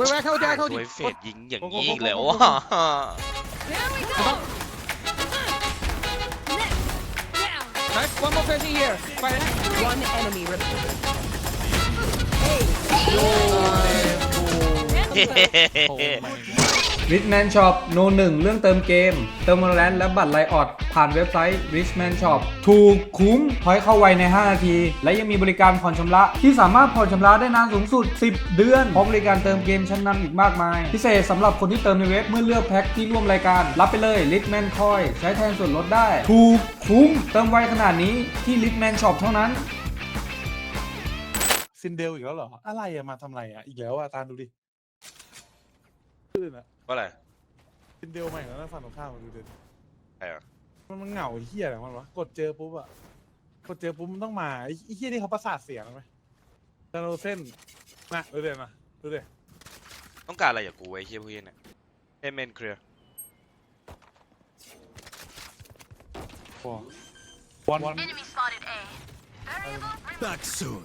ไปไปเข้าใจเข้าใจยิงอย่างนี้อีกแล้วโอ้ริชแมนช็อปโนหนึ่งเรื่องเติมเกม เติมมอนแลนและบัตรไลออด ผ่านเว็บไซต์ Richman Shop ถูกคุ้มพอยเข้าไวใน 5 นาที และยังมีบริการผ่อนชำระ ที่สามารถผ่อนชำระได้นานสูงสุด 10 เดือนพร้อมบริการเติมเกมชั้นนำอีกมากมาย พิเศษสำหรับคนที่เติมในเว็บเมื่อเลือกแพ็คที่ร่วมรายการรับไปเลย Richman คอยใช้แทนส่วนลดได้ ถูกคุ้มเติมไวขนาดนี้ที่ Richman Shop เท่านั้น ซินเดลอีกแล้วเหรออะไรอะมาทำอะไรอะอีกแล้วอะตานดูดิขึ้นอะ่าอะไรเป็นเดลใหม่แล้วนะฝั่งตรงข้ามมันดูเดิใครอ่ะ มันมันเหงาเฮี้ยอะไรมันวะกดเจอปุ๊บอะกดเจอปุ๊บมันต้องมาไอ้เฮี้ยนี่เขาประสาทเสียงไหมจานโรเซ่น มาดูเด่นมาดูเด่นต้องการอะไรอย่ากกูไอ้เฮียพวกเฮียเนี่ยเอเมนเคลียร์บอล e วัน Back soon.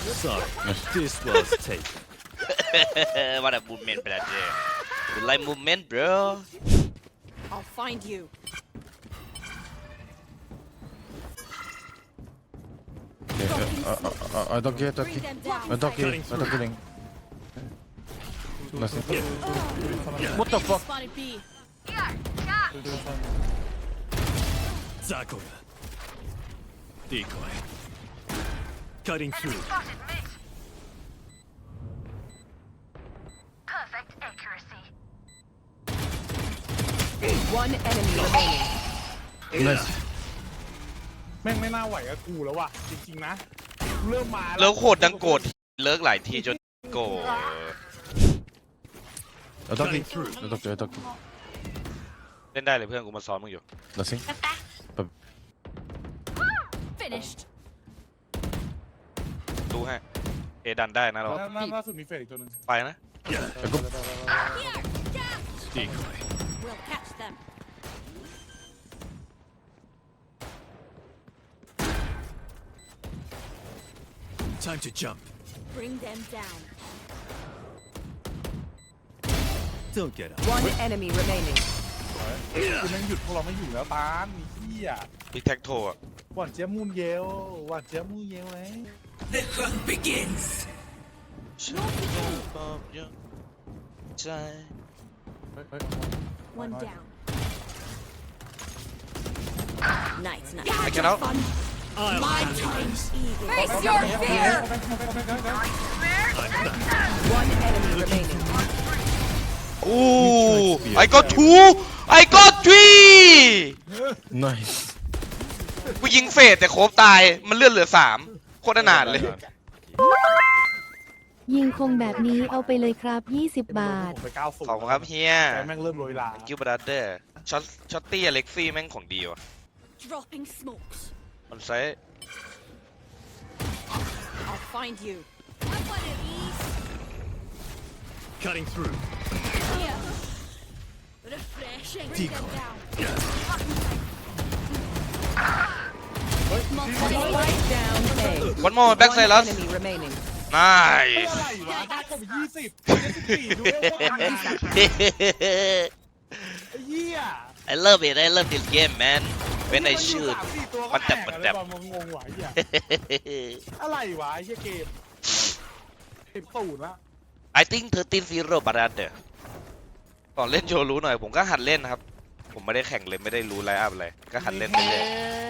So, this was taken. what a movement, brother. You like movement, bro? I'll find you. uh, uh, uh, uh I don't get attack. I don't get. I don't get Nothing. Yeah. Oh. What the fuck? Sakura. Decoy. Cutting through. y One enemy remaining. แม่งไม่น่าไหวอะกูแล้ววะจริงๆนะเริ่มมาแล้วโคตรดังโกรธเลิกหลายทีจนโกรธเราต้องกินเราต้องเจาต้องเล่นได้เลยเพื่อนกูมาซ้อนมึงอยู่ Nothing Finished ดูให้เอดันได้นะเราล่าสุด มีเฟดอีกตัวนึงไปนะ We'll t c m n t e One enemy remaining. ่งหยุดพวกเราไม่อยู่แล้วตานมีเหี้ย มีแท็กโทอ่ะหวานเจีายมูนเยลหวานเจีายมูนเยลเลย The hunt begins. One down. Nice, nice. I get out. ้ว My turn. Face your fear. One enemy remaining. โอ้ I got two I got three nice ผู้ยิงเฟดแต่โคบตาย มันเลือดเหลือสามโคตรนานเลย ยิงคงแบบนี้เอาไปเลยครับ 20 บาท ขอบคุณครับเฮียแม่งเริ่มรวยละคิวบราเดอร์ช็อตช็อตตี้เล็กซี่ แม่งของดีว่ะมันใช้วันโมแบ็กไซรัส e remaining. นายไอเลิฟีเ้ไอเลิฟด I love it I love this game man when I shoot มันแตบมันแตบงงรวะไอ้เหมเกอะไรวะไอตเี้ยเกมติดตูดละ I t ร i n k 13 zero b ตอนเล่นโชว์รู้หน่อย ผมก็หัดเล่นครับ ผมไม่ได้แข่งเลย ไม่ได้รู้ไลฟ์อัพอะไรก็หัดเล่นไปเรื่อย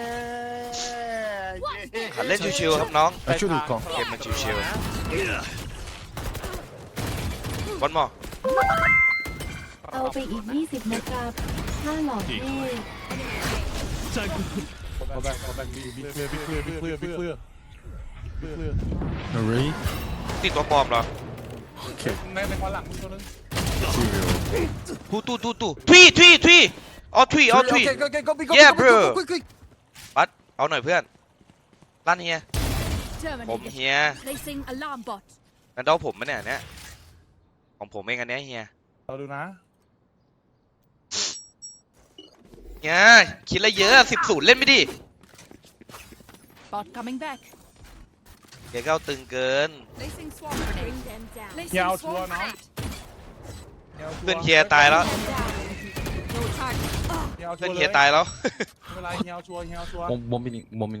หันเล่นชิวๆครับน้องไปช่วยดูก่อง เกมมันชิวๆวอลหมอเอาไปอีก20นะครับถ้าหลอดเท่ขอแบงเอแบงบีบีเคลียร์บีเคลร์บีเคลร์บีเคลบีเคลือเฮ้รติดตัวปลอมเหรอโอเคในในความหลังตัวนึงชิวทูทูทูทูทวีทวีทวีออทวีออทวีเย้บรู o ัด เอาหน่อยเพื่อนลั่นเฮียผมเฮียนันเดาผมมั้ยเนี่ยเนี่ย ของผมเองอันนี้เฮีย เราดูนะเฮียคิดอะไรเยอะสิบศูนย์เล่นไม่ดิเดี๋ยวก็เอาตึงเกินอย่าเอาชัวร์น้องย่อาชัวร์เพื่อนเฮียตายแล้วเพื่อนเฮียตายแล้วไม่เป็นไรอย่าเอาชัวร์อย่าเอาชัวร์บมบอมบินมี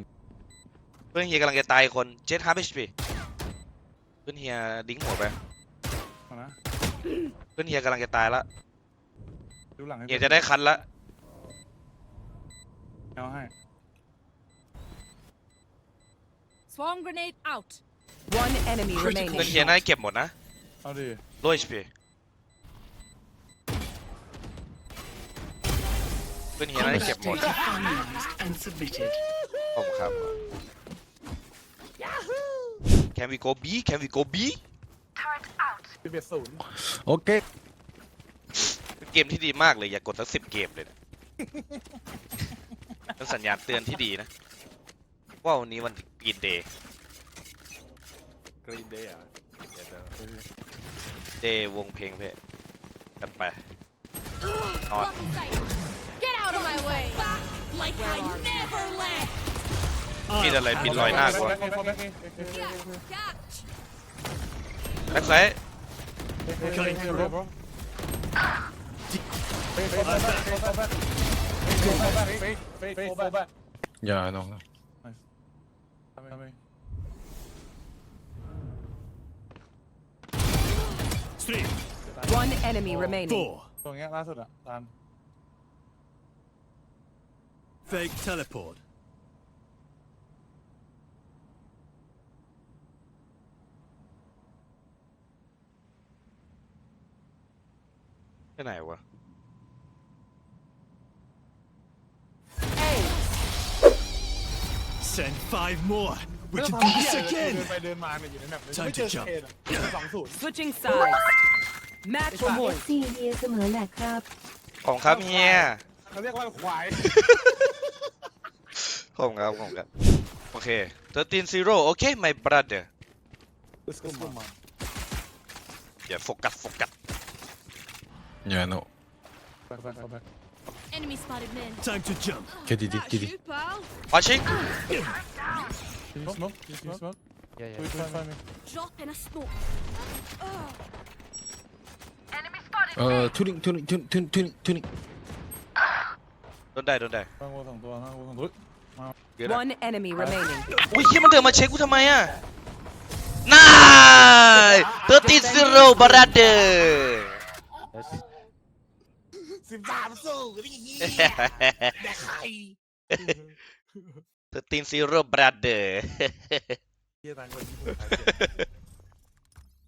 เพื่อนเฮียกำลังจะตายคนเจ็ดฮาร์บิชีเพื่อนเฮียดิ้งหัวไปเพื่อนเฮียกำลังจะตายละดูหลังเฮียจะได้คันละ เอาให้ Swarm grenade out. One enemy remaining. เพื่อนเฮียน่าจะเก็บหมดนะเอาดิลลยสิเพื่อนเฮียน่าเก็บหมดผมครับ Can we go B Can we go B บโอเคเกมที่ดีมากเลยอย่ากกดสักสิบเกมเลยนะสัญญาณเตือนที่ดีนะว่าวันนี้วันกินเดย์กรีนเดย์อ่ะเดย์วงเพลงเพ่กันไปนอน Get out of my way! Like I never left! มีดอะไรปิดรอยหน้ากว่าแบ็คไซดอย่าน้องนะสตรี One enemy remaining. ตรงเนี้ยล่าสุดอะตาม Fake teleport. ไหนวะเดินไปเดินมา่ยอยู่ในแบไม่เจอเคนสองศูนย์ซีเรียเสมอแหละครับ ของครับเฮียเขาเรียกว่าควายของครับของครับ โอเคนซีโอเคไม่ประเดี๋ยวโฟกัสโฟกัส Yeah, no. Back, back, back, back. Enemy spotted Men, Time to jump. Kitty, kitty, kitty. Watching. Can you smoke? Can you smoke? Yeah, yeah. Drop in a smoke. Enemy spotted. Uh, tuning, tuning, tuning, tuning, tuning, tuning. Don't die, don't die. One enemy ah. remaining. อุ้ยเฮียมันเดินมาเช็คกูทำไมอ่ะนายเตอร์ตีซิโร่บราเดอร์ Let's สิบสามสู้นี่เีแต่ใครวตีนซีโร่บราเดอร์เียตางคนที่มาย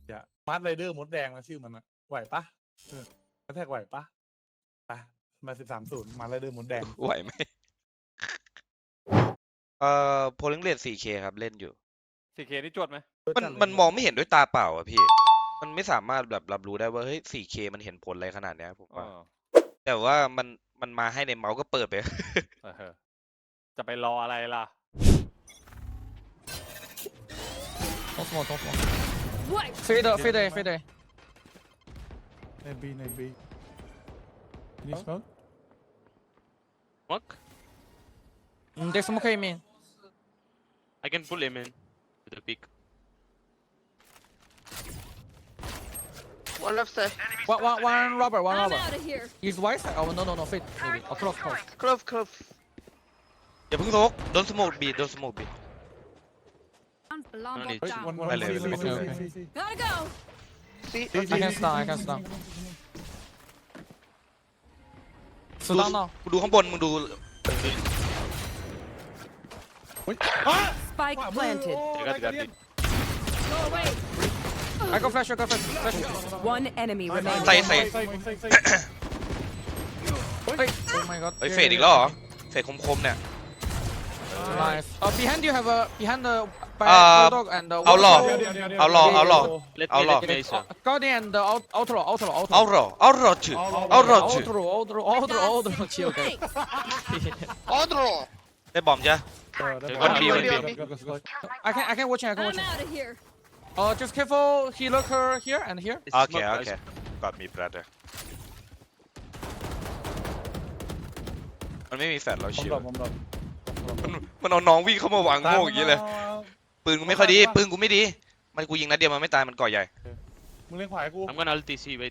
อย่ามาร์ทไรเดอร์มดแดงนะชื่อมันอะ ไหวปะกระแท็กไหวปะปะมาสิบสามศูนย์มาไรเดอร์มดแดง ไหวไหม เอ่อโพลังเลด 4K ครับเล่นอยู่ สี่เคนี่จวดไหมมันมันมองไม่เห็นด้วยตาเปล่าอะพี่ มันไม่สามารถแบบรับรู้ได้ว่าเฮ้ย 4K มันเห็นผลอะไรขนาดเนี้ยผมว่าแต่ว่ามันมันมาให้ในเมาส์ก็เปิดไปเออจะไปรออะไรล่ะ Don't smoke, don't smoke. What? Fade out, fade away, fade away. Night B, night B. Need smoke? มัก Mm, they smoke him in. I can pull him in with the pick. One left side. One, one, one robber, one rubber. am robber. He's white side. Oh, no, no, no. fit. Maybe. Oh, close, close. Clove, clove. 야 풍속 don't smoke B don't smoke B Down, Blombo, need- down. One more. One, see, see, see, see, see. Gotta go. See? I can stun, I can stun. So down now. ดูข้างบนมึงดู Spike planted. เดี๋ยวกันเดี๋ยวกัน Go away. I go flash, I go flash, flash. One enemy remaining. ใส่ใส่ใส่ใส่ใส่เฮ้ย Oh my god เฮ้ยเฟดอีกแล้วเหรอเฟดคมๆเนี่ย Nice. Uh, behind you have a behind the uh, by bulldog and the uh, outlaw. เดี๋ยวเดี๋ยวเดี๋ยวเอาหลอกเอาหลอก Let me Outlaw. let me Jason. guardian uh, and the out, outlaw outlaw outlaw. เอาเหรอเอาเหรอจืดเอาเหรอจืด outlaw outlaw outlaw outlaw. Chill, okay. Outro! ได้บอมจ้ะเออได้ One B, one B. เดี๋ยวเดี๋ยวเดี๋ยว I can I can watch him. I can watch I'm him. out of here. Oh, Uh, just careful. He look her here and here. It's Okay, not nice. o k a Got me, brother. มันไม่มีแฟลชเราผมชิวมันมันเอาน้องวิ่งเข้ามาวางโง่อย่างนี้เลยปืนกูไม่ค่อยดีปืนกูไม่ดี มันกูยิงนัดเดียวมันไม่ตายมันก่อใหญ่มึงเล่นขวายกูทำกัน n a ulti C, w a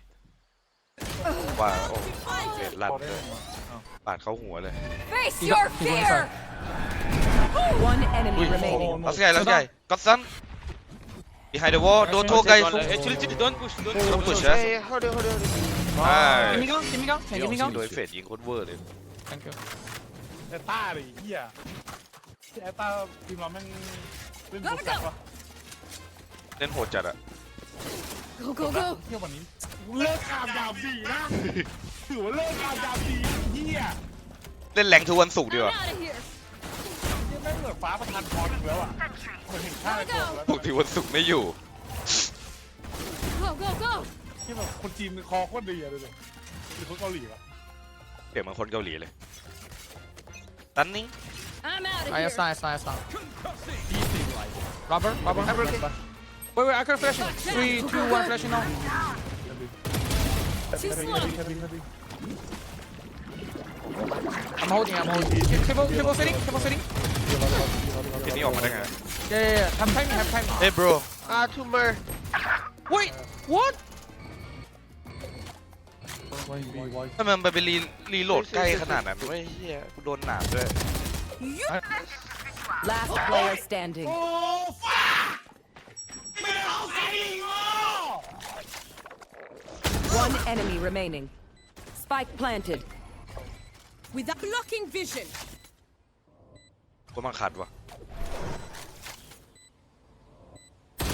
ว่าโอ้เบ็ดลั่นเลยปาดเข้าหัวเลย f a ้ย y o ้ r fear! One enemy r ใหญ่รัสใหญ่ก็ซัน Behind the wall. n o t hold, guys. don't push. Don't push. Don't push. Hey, hold it, hold it, hold it. ไป Give me g u n give me go, hey, give me gun. โด go. ยเฟดยิงโคตรเวอร์เลย Thank you. แอตต้าดิเฮียแอตต้าทีมเราแม่งเล่นบูสต์วะเล่นโหดจัดอะ Go, go, go. เที่ยววันนี้เลิกอาบยาบีนะถือว่าเลิกอาบยาบีเฮียเล่นแรงทุกวันศุกร์ดีกว่าม่เหมืฟ้าประทานคอนอีกแล้วอ่ะเหกที่วันศุกร์ไม่อยู่ go go go ที่แบบคนจีนคอโคตรดีเลยคือคนเกาหลีอะเดลี่ยนมาคนเกาหลีเลยตันนิงไอ้สายสายสายล์ดีสิ่รโรเบิร์ตเบิร์ต Wait, wait, I can flash him. 3, 2, 1, flash him now. I'm holding, I'm holding. Cable, cable sitting, cable sitting. ทีนี้ออกมาได้ไงเ e a h ำ e a ่ yeah. h เอ้ย bro Ah, tumor. Wait, what? ทำไมมันไปรีรีโหลดใกล้ขนาดนั้นไม่เฮียกูโดนหนามด้วย Last player standing. One enemy remaining. Spike planted. Without blocking vision. กูมาขัดว่ะ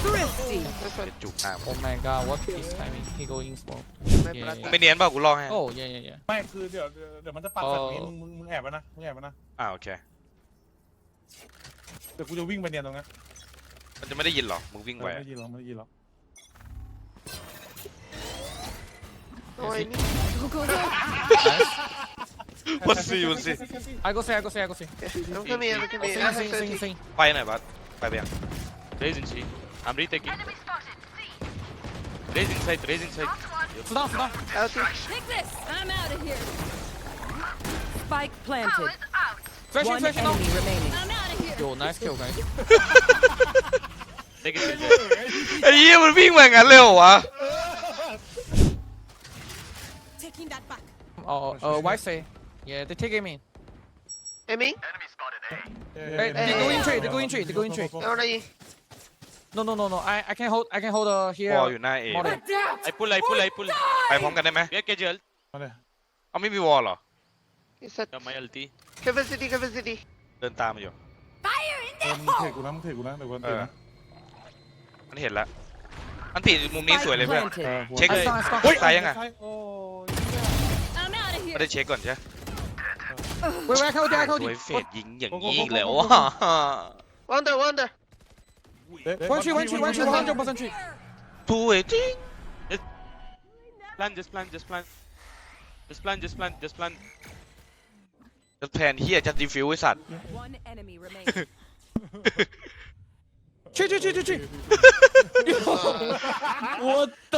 Thrifty. เดี๋ยจุกหอ้ามึง Oh my ค o d what is t i g o i n g s m o k ไม่เป็นเนียนเปล่ากูลองให้ โอ้ยยยยไม่คือเดี๋ยวเดี๋ยวยมันจะปัดแบบนี้มึงมึงแอบนะ มึงแอบนะอ่าโอเค เดี๋ยวกูจะวิ่งไปเนียนตรงนั้นมันจะไม่ได้ยินหรอมึงวิ่งไปไม่ได้ยินหรอก ไม่ได้ยินหรอกโอ้ย What's C? What's C? I go C, I go C, I go C. Don't come here, don't come here. I have Sing, sing, 30. sing. Why not, bad? Why yeah? Raise in C. I'm retaking. Enemy spotted. See. Raise inside, raise inside. Slow down, here. Spike planted. Powers One flashing, enemy remaining. I'm out of here. Yo, nice kill, guys. Take it. take it. ไอ้เหี้ยมันวิ่งมางั้นเลยเหรอวะ ah. Taking that back. Oh, uh, why say? Yeah, they're taking me. Aiming? Hey, they go in tree, they go in tree, they go in tree. เอาอะไร No, no, no, no. I, I can hold, I can hold uh here. อลอยู่หน้าเอ Model. ไอ้ป l ้นเล l ปุ้นเลยปไปพร้อมกันได้ไหมเรียกเกจิลมะเลยเอไม่มีวอลเหรอ Is that ทำไมอัลตี้ k e v i City c a v i City เดินตามมาอยู่เออมึงเทกูนะมึงเทกูนะเดี๋ยวกูอันตีนะมันเห็นละอันติมุมนี้สวยเลยเพื่อนเออหัวเช็คเลยเฮ้ยตายยังไงโอ้ย I'm out of ไม่ here. ได้เช็คก่อนใช่ไหมเว喂喂，偷听偷听，我我า我我我我我我我我ิงอย่างนี้แล้ว我่ะวันเฮียนเดีฟิวันชีวันชีวันชีวิชิชิชิชิโอ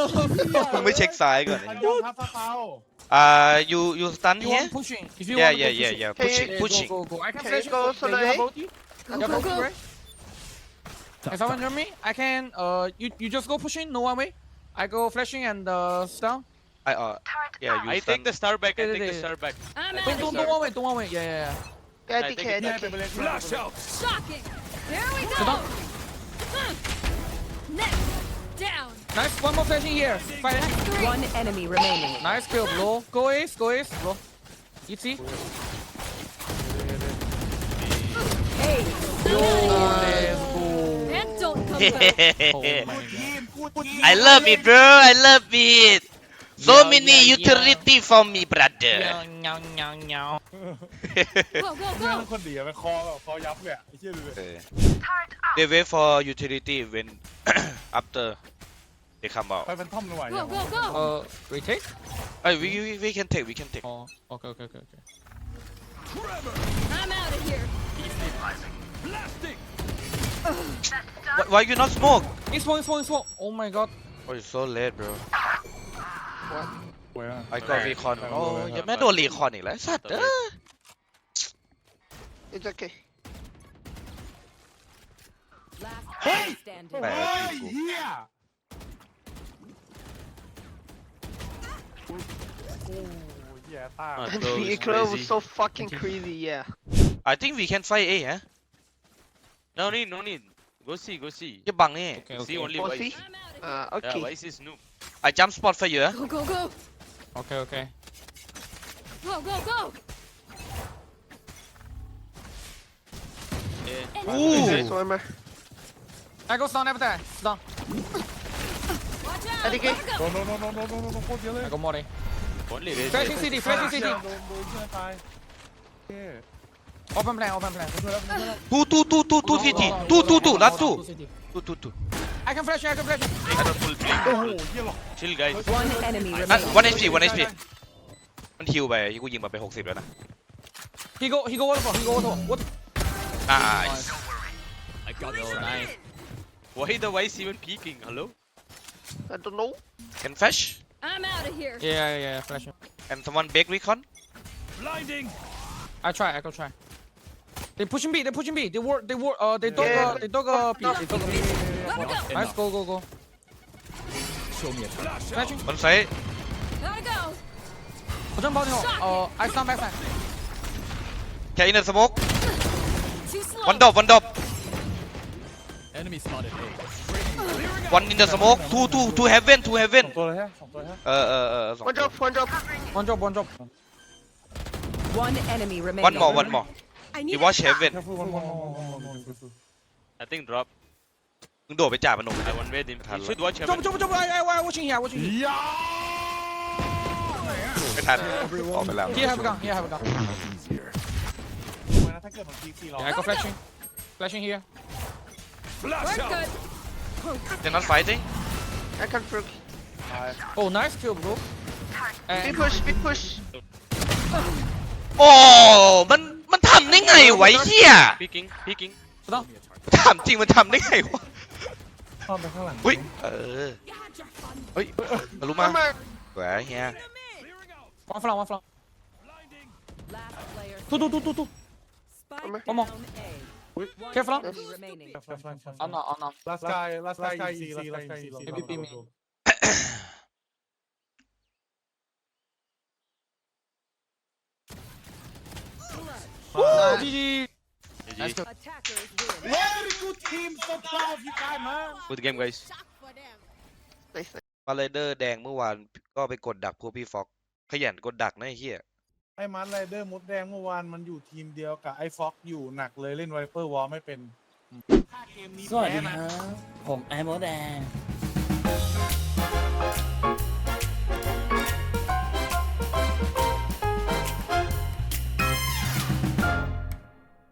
้โหไม่เช็คสายก่อนยอมทับสเปา Uh, you you stand you here? want pushing. If you yeah, want yeah, yeah, pushing. yeah. Pushing, yeah, pushing. Go, go, go. I can, can go you. Soleil? Go, go, go. Can someone join me? I can. Uh, you you just go pushing. No one way. I go flashing and uh stun. I uh yeah. You I stun. take the star back. I take the star back. Don't, don't don't one way. Don't one way. Yeah, yeah, yeah. Yeah, I DK, Flash out. Shocking. There we go. Next. Nice, one more flashing here. Fight it. One enemy remaining. Nice kill, bro. Go ace, go ace, bro. You see? Hey. Yo, let's go. don't come oh I love it, bro. I love it. So yeah, many yeah, utility yeah. for me, brother. เงาเงาเงา go go go องคนเดียวไปคอแบบคอยับเลยอะไอ้เหี้ยเลย They wait for utility when after they come out. Go, go, go! Uh, take. Uh, we, we, we can take, we can take. Oh, okay, okay, okay, okay. I'm out of here! Why, why you not smoke? It's smoke it's smoke. it's one. Oh my god. Oh, you're so late, bro. What? Where? I got Okay. recon. Oh, you may do recon อีกแล้วสัตว์เอ้ย It's okay. Hey! player standing. yeah, Ah, that. Close, was so fucking crazy, yeah. I think we can fight A, huh? Eh? No need, no need. Go see, go see. You bang eh. Okay, See okay. only Oh, see? Wise. Uh, yeah, okay. Wise is noob. I jump spot for you, huh? Eh? Go, go, go! Okay, okay. Go, go, go! Yeah. Enemy Ooh. I go down, never die. Down. ATK No no no no no no no open plan open plan Two, two, two, two, two Two, two, two. Last two. Two, two, two. I can flash I can flash full play. Chill guys. One enemy remaining. 1 HP 1 HP มันฮิวไปที่กูยิงมาไป60แล้วนะ he go he go what for he go what for what อ่า I got Why the wise even peeking? Hello? I don't know. Can flash? I'm out of here. Yeah, yeah, yeah, flash him. And someone big recon? Blinding! I try, I go try. They pushing B, they pushing B. They work, they work, uh, they dog, yeah. uh, they dog, uh, B. They dog, B. Nice, go, go, go. Show me a time. Flashing. One side. Gotta go. Uh, I stand back side. Get in the smoke. One dop, one dop. Enemy spotted วันนี้จะสมอกทูทูทูเฮเว่นทูเฮเว่นสองตัวแค่สองตัวเออออเอจบบอลจบบอลจบบอลจบวันหมอวันหมอดีว่าเฮเว่น I think d รอ p มึงโดดไปจ่ามันหนุ่มไอวันเวดิมทันเลยจบจบจบไอไอ้ไอ้ watching here w a t ไม่ทันออกไปแล้วที่ให้ก่อที่ให้ก่อมทีไอก็ flashing flashing h e They're not fighting. I can't brook. Oh, nice kill, bro. And... Big push, big push. โอ้มันมันทำได้ไงวะไอ้เฮีย Peeking, peeking. ต้องถามจริงมันทำได้ไงวะเข้าไปข้างหลังอุ้ยเออเฮ้ยทะลุมาแหวเฮียมาฟลังมาฟลัง Last player. ตุ๊ตุ๊ตุ๊ตุ๊ตุ๊ Spike Come on. down A. Careful. Careful. On no, on no. Last guy, last guy e o u see, last guy e o u see. MVP me. โอ้จีจี Nice go. Very good team. So proud of you guys, man. Good game, guys. มาเลเดอร์แดงเมื่อวานก็ไปกดดักพวกพี่ฟ็อกขยันกดดักนะไอ้เฮียไอ้มัดไรเดอร์มดแดงเมื่อวานมันอยู่ทีมเดียวกับไอ้ฟ็อกอยู่หนักเลยเล่นไวเปอร์วอลไม่เป็น สวัสดีครับ ผมไอ้มดแดง